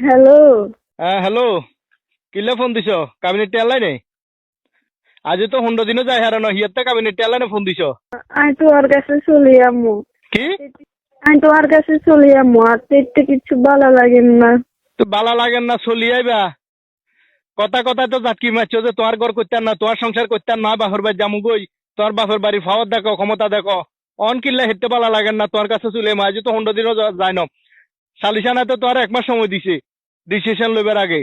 Hello. হ্যাঁ hello. কিলে phone দিছ? কাবিনেট আজি তো হুন্ডো দিনও যাই হারানো হিয়াতে কাবিনেট ফোন দিছ? আমি তোমার কাছে চলে আমু কি? আমি তোমার কাছে চলে আমু আর পেটে কিছু ভালো না। তো লাগেন না চলি আইবা। কথা কথা তো জাতকি মারছো যে তোমার ঘর করতেন না তোমার সংসার করতেন না বাপের বাড়ি জামু গই তোমার বাপের বাড়ি ফাওয়ার দেখো ক্ষমতা দেখো। অন কিল্লা হেঁটে বালা লাগেন না তোমার কাছে চলে আইমা আজি তো হুন্ডো দিনও যা- যাই না। সালিশানা তো তোমার এক মাস সময় দিছে। ডিসিশন লইবার আগে।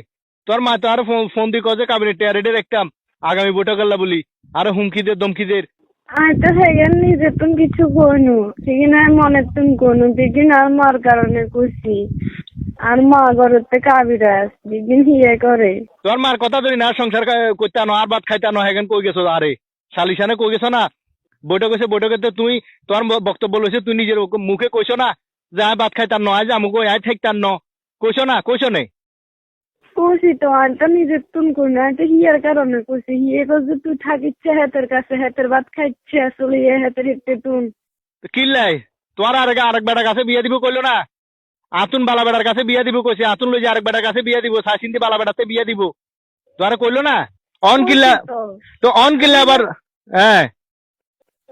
তোর মা তো আরও ফোন দি কছে কাবিনেট টেয়ারেডে দেখতাম আগামী বৈঠকাল্লা বলি। আরও হুমকি দে ধমকি দে। সেখানে নিজে তুমি কিছু সেখানে আমি মনে তুমি কোনো দিদিন আর মার কারণে খুশি আর মা ঘরেতে কাবিরাজ দিদিন হিয়ে করে। তোর মার কথা ধরি না সংসার করতে আনো আর ভাত খাইতে আনো হেগেন কই গেছো আরে? সালিশানে কই গেছো না? বৈঠক হয়েছে বৈঠকে তো তুই তোর বক্তব্য লইছে তুই নিজের মুখে কইছো না? যে আয় ভাত খাইতাম ন আজ আমুক আয় ঠেকতাম ন। কইছো না কইছো নে? খুশি তো নিজে হিয়ার কারণে হিয়ে তুই থাকিচ্ছে হাতের কাছে। হাতের ভাত খাইচ্ছে আসলে ইয়ে হাতের হিতে তুন। কিল্লাই তোর আর আরেক বেটার কাছে বিয়ে দিব কইলো না? আতুন বালা বেটার কাছে বিয়ে দিব কইছে আতুন লই যে আরেক বেটার কাছে বিয়ে দিব সাসিন্দি বালা বেটাতে বিয়ে দিব। তোরা কইলো না? অন কিল্লা তো। অন কিল্লা আবার হ্যাঁ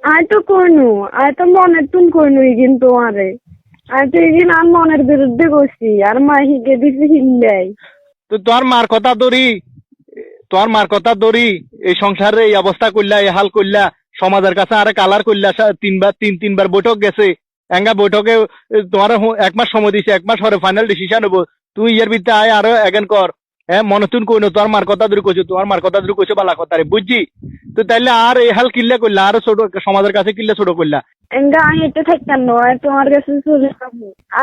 আমি তো কইনু আমি তো মনের তুন কইনু ইগিন তোমারে আমি মনের বিরুদ্ধে করছি আর মা হিগে দিছি, হিল্লাই। তো তোর মার কথা দরি তোর মার কথা দরি এই সংসারে এই অবস্থা করলা, এই হাল করলা, সমাজের কাছে আরে কালার করলা তিনবার, তিন, তিনবার বৈঠক গেছে। এঙ্গা বৈঠকে তোমার এক মাস সময় দিছে, এক মাস পরে ফাইনাল ডিসিশন হব। তুই ইয়ার বিদ্যা আয়, আরও এগেন কর। হ্যাঁ মনে তুন কইনো তোর মার কথা ধরে কইছো তোমার মার কথা ধরে কইছো বালা কথা রে বুঝছি? তো তাইলে আর এই হাল কিল্লা করলা আরও ছোট সমাজের কাছে কিল্লা ছোট করলা এঙ্গা আমি এটা থাকতাম না আর তোমার কাছে চলে যাব।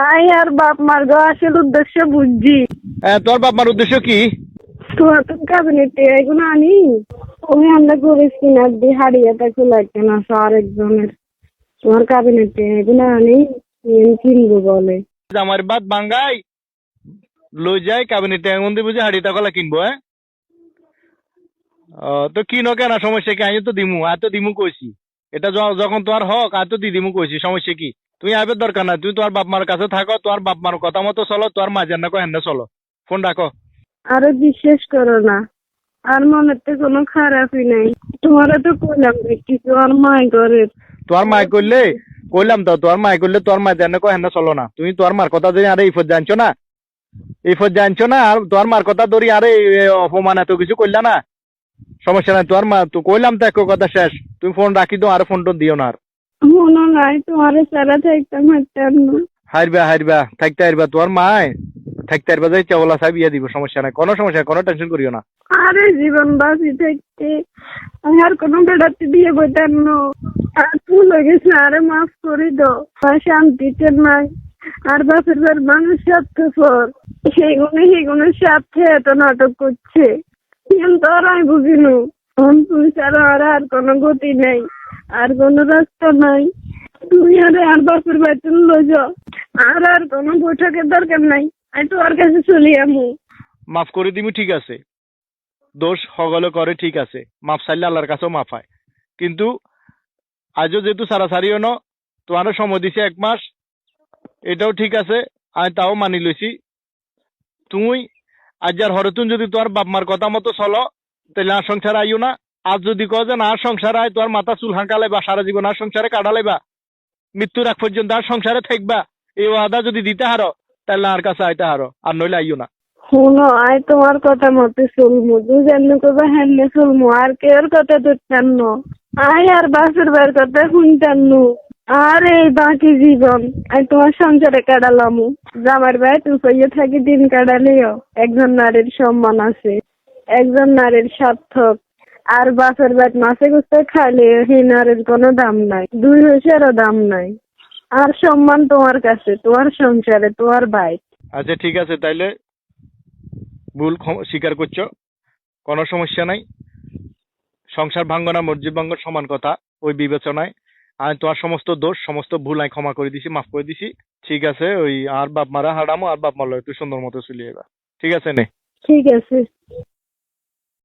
আই আর বাপ মার গো আসল উদ্দেশ্য বুঝছি। হ্যাঁ, তোর বাপ মার উদ্দেশ্য কি? তোমার তো কাবিনেটে এগুলো আনি। ওই আমরা করেছি না দি হারিয়ে তাকে লাগছে না স্যার একজনের। তোমার কাবিনেটে এগুলো আনি কিনবো বলে। আমার বাদ বাঙ্গাই লই যাই কাবিনেটে এমন দিব যে হাড়ি টাকা কিনবো হ্যাঁ ও, তো কিনো কেন সমস্যা কি? আমি তো দিমু আর তো দিমু কইছি এটা যখন তোমার হক আর তো দিদিমু কইছি সমস্যা কি? তুমি আইবার দরকার না তুমি তোমার বাপ মার কাছে থাকো তোমার বাপ মার কথা মতো চলো তোমার মা জান্না কো হেন্না চলো। ফোন রাখো আরও বিশ্বাস করো না আর মনের তো কোনো খারাপই নাই। তোমারা তো কইলাম কিছু আর মাই করে তোমার মাই করলে কইলাম তো তোমার মাই করলে তোমার মা জান্না কো হেন্না চলো না। তুমি তোমার মার কথা ধরে আরে ইফত জানছো না ইফত জানছো না? আর তোমার মার কথা ধরি আরে অপমান এত কিছু করলা না। সমস্যা নাই তোমার মা তো কইলাম তো এক কথা শেষ। তুমি ফোন রাখি দাও আর ফোন টোন দিও না আর। মনে নাই তোমার সারা থাকতাম হাঁটতাম না। হারবা হারবা থাকতে হারবা তোমার মায় থাকতে হারবা যাই চাওলা সাহেব ইয়ে দিব সমস্যা নাই। কোনো সমস্যা কোনো টেনশন করিও না। আরে জীবন বাঁচি থাকতে। আমি আর কোনো বেড়াতে দিয়ে বইতাম না। আর আরে মাফ করে দাও। শান্তিতে নাই। আর বাপের বার মানুষ স্বার্থপর। সেইগুলো সেইগুলোর স্বার্থে এত নাটক করছে। কিন্তু আর আমি বুঝিনু তুই ছাড়া আর আর কোনো গতি আর কোনো রাস্তা নাই। তুই আরে আর বাপের বাড়িতে আর আর কোনো বৈঠকের দরকার নাই। আমি তোর কাছে চলি আমু মাফ করে দিবি ঠিক আছে। দোষ হগলে করে, ঠিক আছে। মাফ চাইলে আল্লাহর কাছেও মাফ হয়। কিন্তু আজও যেহেতু সারাসারিও ন তোমারও সময় দিছে এক মাস। এটাও ঠিক আছে, আমি তাও মানি লইছি। তুই আর হরতুন যদি তোমার বাপ মার কথা মতো চলো, তাহলে আর সংসার আইও না। আজ যদি কও যে না, সংসার আয় তোমার মাথা চুল হাঁকালে বা সারা জীবন আর সংসারে কাটালাইবা মৃত্যুর আগ পর্যন্ত আর সংসারে থাকবা। এই ওয়াদা যদি দিতে হারো, তাহলে আর কাছে আইতে হারো, আর নইলে আইও না। শুনো, আয় তোমার কথা মতো চলমু। তুই যেমনি করবা হেমনি চলমু, আর কেউর কথা ধরতাম না? আয় আর বাসের বার কথা আর এই বাকি জীবন। আই তোমার সংসারে কাটালামু। জামার ভাই তুই থাকি, দিন কাটালেও একজন নারীর সম্মান আছে। একজন নারীর সার্থক। আর বাসের বাট মাসে গুছতে খাইলে সেই নারীর কোনো দাম নাই। দুই হইসেরও দাম নাই। আর সম্মান তোমার কাছে, তোমার সংসারে, তোমার ভাই। আচ্ছা ঠিক আছে, তাইলে ভুল স্বীকার করছ। কোনো সমস্যা নাই। সংসার ভাঙ্গ না মসজিদ ভাঙ্গ সমান কথা। ওই বিবেচনায় আমি তোমার সমস্ত দোষ, সমস্ত ভুল আমি ক্ষমা করে দিছি, মাফ করে দিছি। ঠিক আছে, ওই আর বাপ মারা হারামো, আর বাপ মারলো তুই সুন্দর মতো চলিয়ে ঠিক আছে নে? ঠিক আছে।